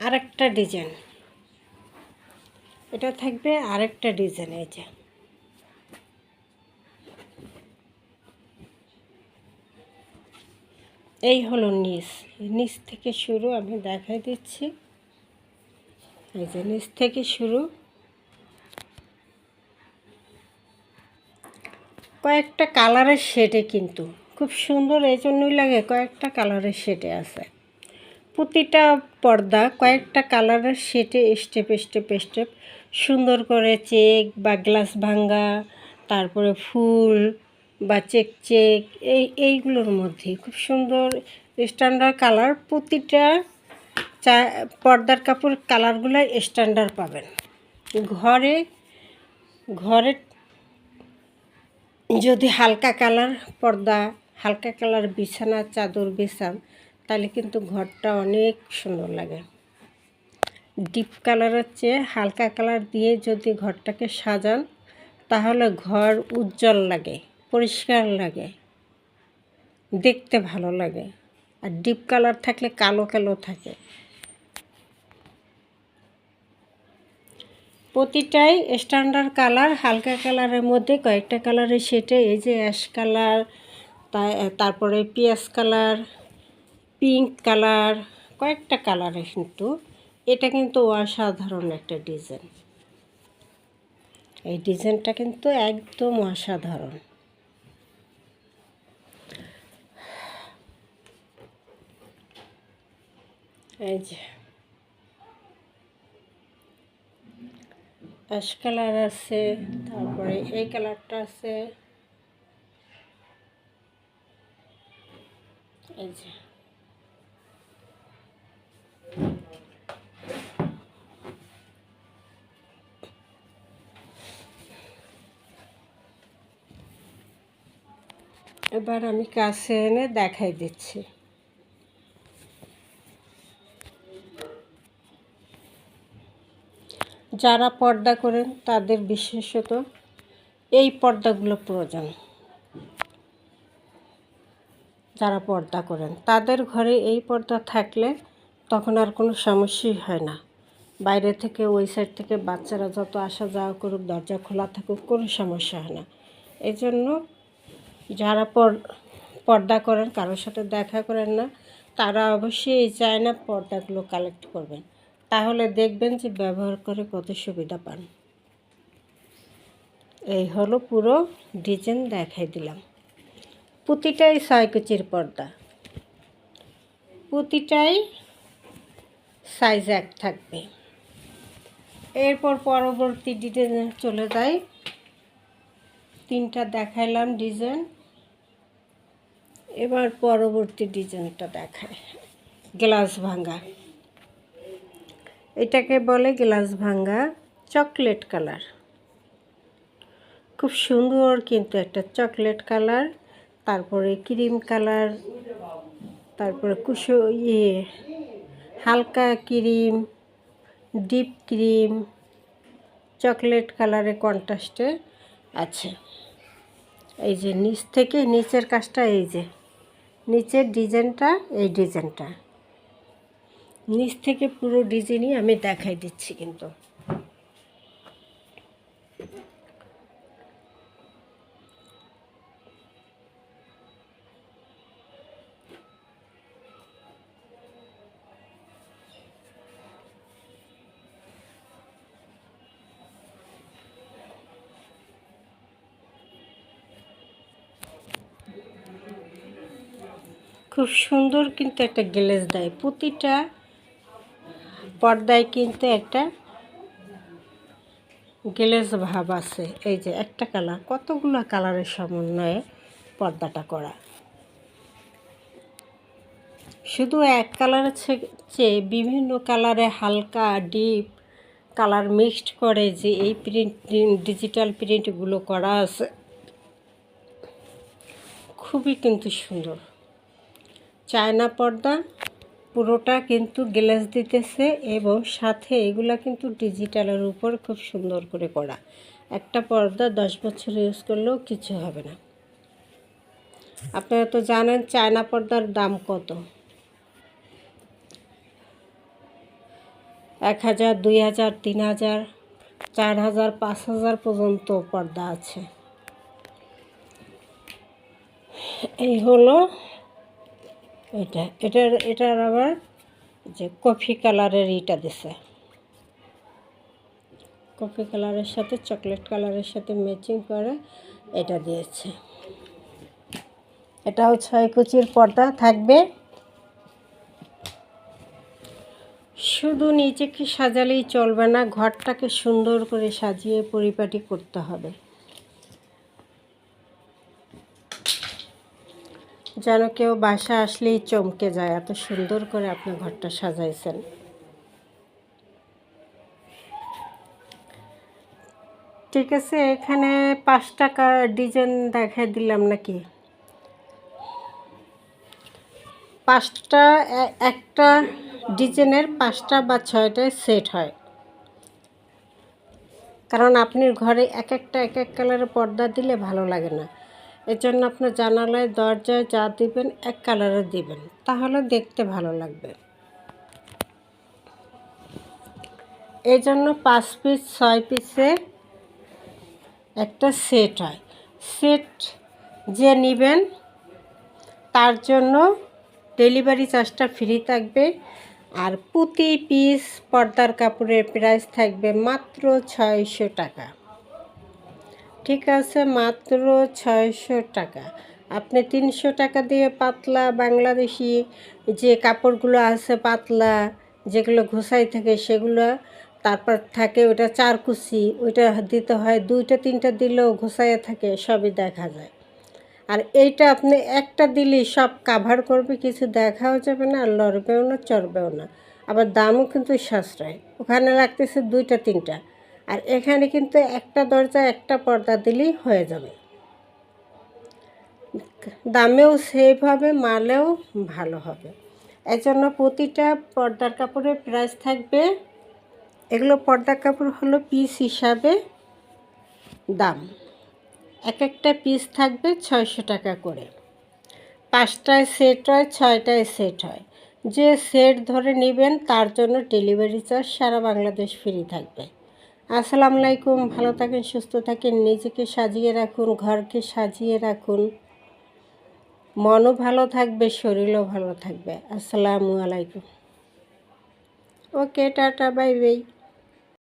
আরেকটা ডিজাইন। এটা থাকবে আরেকটা ডিজাইন, এই যে। এই হলো নিচ। নিচ থেকে শুরু আমি দেখাই দিচ্ছি। এই যে নিচ থেকে শুরু। কয়েকটা কালারের শেডে কিন্তু খুব সুন্দর এই জন্যই লাগে কয়েকটা কালারের শেডে আছে। প্রতিটা পর্দা, কয়েকটা কালারের শেডে স্টেপ স্টেপ স্টেপ সুন্দর করে চেক বা গ্লাস ভাঙ্গা, তারপরে ফুল বা চেক চেক, এই, এইগুলোর মধ্যে খুব সুন্দর স্ট্যান্ডার্ড কালার প্রতিটা চা, পর্দার কাপড় কালারগুলো স্ট্যান্ডার্ড পাবেন। ঘরে ঘরে যদি হালকা কালার পর্দা, হালকা কালার বিছানা, চাদর, বিছান তাহলে কিন্তু ঘরটা অনেক সুন্দর লাগে। ডিপ কালারের চেয়ে হালকা কালার দিয়ে যদি ঘরটাকে সাজান, তাহলে ঘর উজ্জ্বল লাগে, পরিষ্কার লাগে, দেখতে ভালো লাগে। আর ডিপ কালার থাকলে কালো কালো থাকে। প্রতিটাই স্ট্যান্ডার্ড কালার, হালকা কালারের মধ্যে কয়েকটা কালারের সেটে এই যে অ্যাশ কালার তারপরে পিঁয়াজ কালার পিঙ্ক কালার, কয়েকটা কালারে কিন্তু। এটা কিন্তু অসাধারণ একটা ডিজাইন। এই ডিজাইনটা কিন্তু একদম অসাধারণ। এই যে। অ্যাশ কালার আছে, তারপরে এই কালারটা আছে। এই যে। এবার আমি কাছে এনে দেখাই দিচ্ছি। যারা পর্দা করেন, তাদের বিশেষত এই পর্দাগুলো প্রয়োজন। যারা পর্দা করেন, তাদের ঘরে এই পর্দা থাকলে তখন আর কোনো সমস্যাই হয় না। বাইরে থেকে, ওই সাইড থেকে বাচ্চারা যত আসা যাওয়া করুক, দরজা খোলা থাকুক, কোনো সমস্যা হয় না। এই জন্য যারা পর্দা করেন, কারোর সাথে দেখা করেন না, তারা অবশ্যই এই চায়না পর্দাগুলো কালেক্ট করবেন। তাহলে দেখবেন যে ব্যবহার করে কত সুবিধা পান। এই হলো পুরো ডিজাইন দেখাই দিলাম। প্রতিটাই ছয়কুচির পর্দা। প্রতিটাই সাইজ এক থাকবে। এরপর পরবর্তী ডিজাইনে চলে যাই। তিনটা দেখাইলাম ডিজাইন এবার পরবর্তী ডিজাইনটা দেখায়। গ্লাস ভাঙ্গা। এটাকে বলে গ্লাস ভাঙ্গা চকলেট কালার। খুব সুন্দর কিন্তু একটা চকলেট কালার, তারপরে ক্রিম কালার, তারপরে কুশো ইয়ে হালকা ক্রিম, ডিপ ক্রিম, চকলেট কালারে কন্ট্রাস্টে আছে। এই যে নিচ থেকে নিচের কাজটা এই যে। নিচের ডিজাইনটা এই ডিজাইনটা। নিচ থেকে পুরো ডিজাইনই আমি দেখাই দিচ্ছি কিন্তু। খুব সুন্দর কিন্তু একটা গ্লেজ দেয়। প্রতিটা পর্দায় কিন্তু একটা গ্লেজ ভাব আছে। এই যে একটা কালার, কতগুলো কালারের সমন্বয়ে পর্দাটা করা। শুধু এক কালারের চেয়ে বিভিন্ন কালারে হালকা, ডিপ কালার মিক্সড করে যে এই প্রিন্ট, ডিজিটাল প্রিন্টগুলো করা আছে। খুবই কিন্তু সুন্দর। চায়না পর্দা, পুরোটা কিন্তু গ্লাস দিতেছে এবং সাথে এগুলা কিন্তু ডিজিটালের উপর খুব সুন্দর করে করা। একটা পর্দা দশ বছর ইউজ করলেও কিছু হবে না। আপনারা তো জানেন চায়না পর্দার দাম কত। এক হাজার, দুই হাজার, তিন হাজার, চার হাজার, পাঁচ হাজার পর্যন্ত পর্দা আছে। এই হলো এটা, এটার এটার আবার যে কফি কালারের ইটা দিছে। কফি কালারের সাথে, চকলেট কালারের সাথে ম্যাচিং করে এটা দিয়েছে। এটাও ছয় কুচির পর্দা থাকবে। শুধু নিজেকে সাজালেই চলবে না, ঘরটাকে সুন্দর করে সাজিয়ে পরিপাটি করতে হবে। যেন কেউ বাসা আসলেই চমকে যায়, এত সুন্দর করে আপনি ঘরটা সাজাইছেন। ঠিক আছে, এখানে পাঁচ টাকা ডিজাইন দেখাই দিলাম নাকি? পাঁচটা একটা ডিজাইনের পাঁচটা বা ছয়টায় সেট হয়। কারণ আপনি ঘরে এক একটা, এক এক কালারের পর্দা দিলে ভালো লাগে না। এর জন্য আপনার জানালায় দরজায় যা দিবেন, এক কালারের দিবেন। তাহলে দেখতে ভালো লাগবে। এই জন্য পাঁচ পিস, ছয় পিসে একটা সেট হয়। সেট যে নেবেন, তার জন্য ডেলিভারি চার্জটা ফ্রি থাকবে। আর প্রতি পিস পর্দার কাপড়ের প্রাইস থাকবে মাত্র ছয়শো টাকা। ঠিক আছে, মাত্র ছয়শো টাকা। আপনি তিনশো টাকা দিয়ে পাতলা বাংলাদেশি যে কাপড়গুলো আছে পাতলা, যেগুলো ঘষাই থাকে সেগুলো, তারপর থাকে ওটা চার কুচি ওইটা দিতে হয়, দুইটা, তিনটা দিলেও ঘষাইয়ে থাকে, সবই দেখা যায়। আর এইটা আপনি একটা দিলেই সব কাভার করবে, কিছু দেখাও যাবে না আর লড়বেও না, চড়বেও না। আবার দামও কিন্তু সাশ্রয়। ওখানে লাগতেছে দুইটা, তিনটা। আর এখানে কিন্তু একটা দরজা একটা পর্দা দিলেই হয়ে যাবে। দামেও সেভ হবে, মালেও ভালো হবে। এজন্য প্রতিটা পর্দার কাপড়ের প্রাইস থাকবে, এগুলো পর্দার কাপড় হলো পিস হিসাবে দাম। এক একটা পিস থাকবে ছয়শো টাকা করে। পাঁচটায় সেট হয়, ছয়টায় সেট হয়। যে সেট ধরে নেবেন, তার জন্য ডেলিভারি চার্জ সারা বাংলাদেশ ফ্রি থাকবে। আসসালামু আলাইকুম, ভালো থাকেন, সুস্থ থাকেন, নিজেকে সাজিয়ে রাখুন, ঘরকে সাজিয়ে রাখুন। মনও ভালো থাকবে, শরীরও ভালো থাকবে। আসসালামু আলাইকুম। Okay, tata, bye bye.